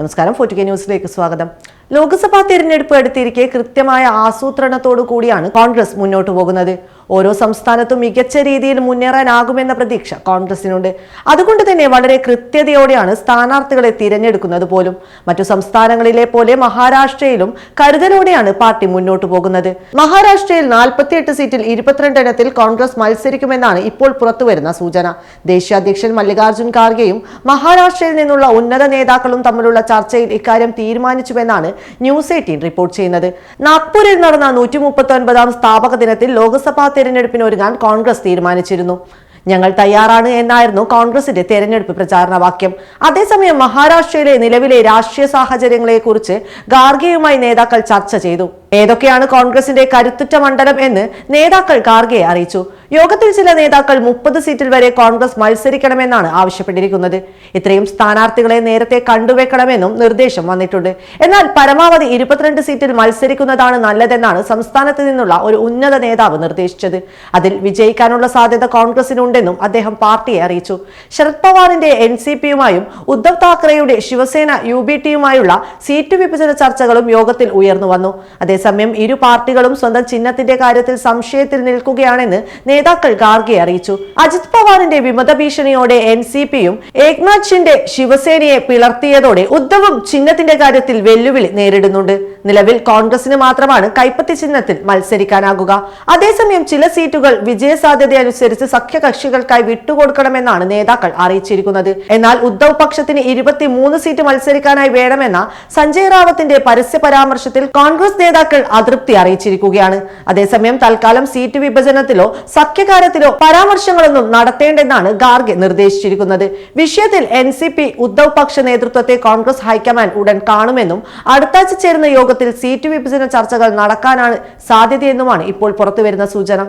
നമസ്കാരം ഫോർട്ടി ന്യൂസിലേക്ക് സ്വാഗതം. ലോക്സഭാ തിരഞ്ഞെടുപ്പ് എടുത്തിരിക്കെ കൃത്യമായ ആസൂത്രണത്തോടു കൂടിയാണ് കോൺഗ്രസ് മുന്നോട്ടു പോകുന്നത്. ഓരോ സംസ്ഥാനത്തും മികച്ച രീതിയിൽ മുന്നേറാനാകുമെന്ന പ്രതീക്ഷ കോൺഗ്രസിനുണ്ട്. അതുകൊണ്ട് തന്നെ വളരെ കൃത്യതയോടെയാണ് സ്ഥാനാർത്ഥികളെ തിരഞ്ഞെടുക്കുന്നത് പോലും. മറ്റു സംസ്ഥാനങ്ങളിലെ പോലെ മഹാരാഷ്ട്രയിലും കരുതലോടെയാണ് പാർട്ടി മുന്നോട്ടു പോകുന്നത്. മഹാരാഷ്ട്രയിൽ നാൽപ്പത്തിയെട്ട് സീറ്റിൽ ഇരുപത്തിരണ്ടെണ്ണത്തിൽ കോൺഗ്രസ് മത്സരിക്കുമെന്നാണ് ഇപ്പോൾ പുറത്തുവരുന്ന സൂചന. ദേശീയ അധ്യക്ഷൻ മല്ലികാർജുൻ ഖാർഗെയും മഹാരാഷ്ട്രയിൽ നിന്നുള്ള ഉന്നത നേതാക്കളും തമ്മിലുള്ള ചർച്ചയിൽ ഇക്കാര്യം തീരുമാനിച്ചുവെന്നാണ് ന്യൂസ് എയ്റ്റീൻ റിപ്പോർട്ട് ചെയ്യുന്നത്. നാഗ്പൂരിൽ നടന്ന നൂറ്റി മുപ്പത്തി ഒൻപതാം സ്ഥാപക ദിനത്തിൽ ലോക്സഭാ തെരഞ്ഞെടുപ്പിന് ഒരുങ്ങാൻ കോൺഗ്രസ് തീരുമാനിച്ചിരുന്നു. ഞങ്ങൾ തയ്യാറാണ് എന്നായിരുന്നു കോൺഗ്രസിന്റെ തെരഞ്ഞെടുപ്പ് പ്രചാരണ വാക്യം അതേസമയം മഹാരാഷ്ട്രയിലെ നിലവിലെ രാഷ്ട്രീയ സാഹചര്യങ്ങളെക്കുറിച്ച് ഗാർഗെയുമായി നേതാക്കൾ ചർച്ച ചെയ്തു. ഏതൊക്കെയാണ് കോൺഗ്രസിന്റെ കരുത്തുറ്റ മണ്ഡലം എന്ന് നേതാക്കൾ ഗാർഗെ അറിയിച്ചു. യോഗത്തിൽ ചില നേതാക്കൾ മുപ്പത് സീറ്റിൽ വരെ കോൺഗ്രസ് മത്സരിക്കണമെന്നാണ് ആവശ്യപ്പെട്ടിരിക്കുന്നത്. ഇത്രയും സ്ഥാനാർത്ഥികളെ നേരത്തെ കണ്ടുവെക്കണമെന്നും നിർദ്ദേശം വന്നിട്ടുണ്ട്. എന്നാൽ പരമാവധി ഇരുപത്തിരണ്ട് സീറ്റിൽ മത്സരിക്കുന്നതാണ് നല്ലതെന്നാണ് സംസ്ഥാനത്ത് നിന്നുള്ള ഒരു ഉന്നത നേതാവ് നിർദ്ദേശിച്ചത്. അതിൽ വിജയിക്കാനുള്ള സാധ്യത കോൺഗ്രസിനുണ്ടെന്നും അദ്ദേഹം പാർട്ടിയെ അറിയിച്ചു. ശരത് പവാറിന്റെ എൻ സി പിയുമായും ഉദ്ധവ് താക്കറെയുടെ ശിവസേന യു ബി ടിയുമായുള്ള സീറ്റ് വിഭജന ചർച്ചകളും യോഗത്തിൽ ഉയർന്നു വന്നു. അതേസമയം ഇരു പാർട്ടികളും സ്വന്തം ചിഹ്നത്തിന്റെ കാര്യത്തിൽ സംശയത്തിൽ നിൽക്കുകയാണെന്ന് നേതാക്കൾ ഖാർഗെ അറിയിച്ചു. അജിത് പവാറിന്റെ വിമത ഭീഷണിയോടെ എൻ സി പിയും ഏക്നാഥ് ഷിൻഡെ ശിവസേനയെ പിളർത്തിയതോടെ ഉദ്ധവും ചിഹ്നത്തിന്റെ കാര്യത്തിൽ വെല്ലുവിളി നേരിടുന്നുണ്ട്. നിലവിൽ കോൺഗ്രസിന് മാത്രമാണ് കൈപ്പത്തി ചിഹ്നത്തിൽ മത്സരിക്കാനാകുക. അതേസമയം ചില സീറ്റുകൾ വിജയസാധ്യത അനുസരിച്ച് സഖ്യകക്ഷികൾക്കായി വിട്ടുകൊടുക്കണമെന്നാണ് നേതാക്കൾ അറിയിച്ചിരിക്കുന്നത്. എന്നാൽ ഉദ്ധവ് പക്ഷത്തിന് ഇരുപത്തിമൂന്ന് സീറ്റ് മത്സരിക്കാനായി വേണമെന്ന സഞ്ജയ് റാവത്തിന്റെ പരസ്യ പരാമർശത്തിൽ കോൺഗ്രസ് നേതാക്കൾ അതൃപ്തി അറിയിച്ചിരിക്കുകയാണ്. അതേസമയം തൽക്കാലം സീറ്റ് വിഭജനത്തിലോ സഖ്യകാര്യത്തിലോ പരാമർശങ്ങളൊന്നും നടത്തേണ്ടെന്നാണ് ഗാർഗെ നിർദ്ദേശിച്ചിരിക്കുന്നത്. വിഷയത്തിൽ എൻ സി പി ഉദ്ധവ് പക്ഷ നേതൃത്വത്തെ കോൺഗ്രസ് ഹൈക്കമാൻഡ് ഉടൻ കാണുമെന്നും അടുത്താഴ്ച ചേരുന്ന യോഗത്തിൽ സീറ്റ് വിഭജന ചർച്ചകൾ നടക്കാനാണ് സാധ്യതയെന്നുമാണ് ഇപ്പോൾ പുറത്തുവരുന്ന സൂചന.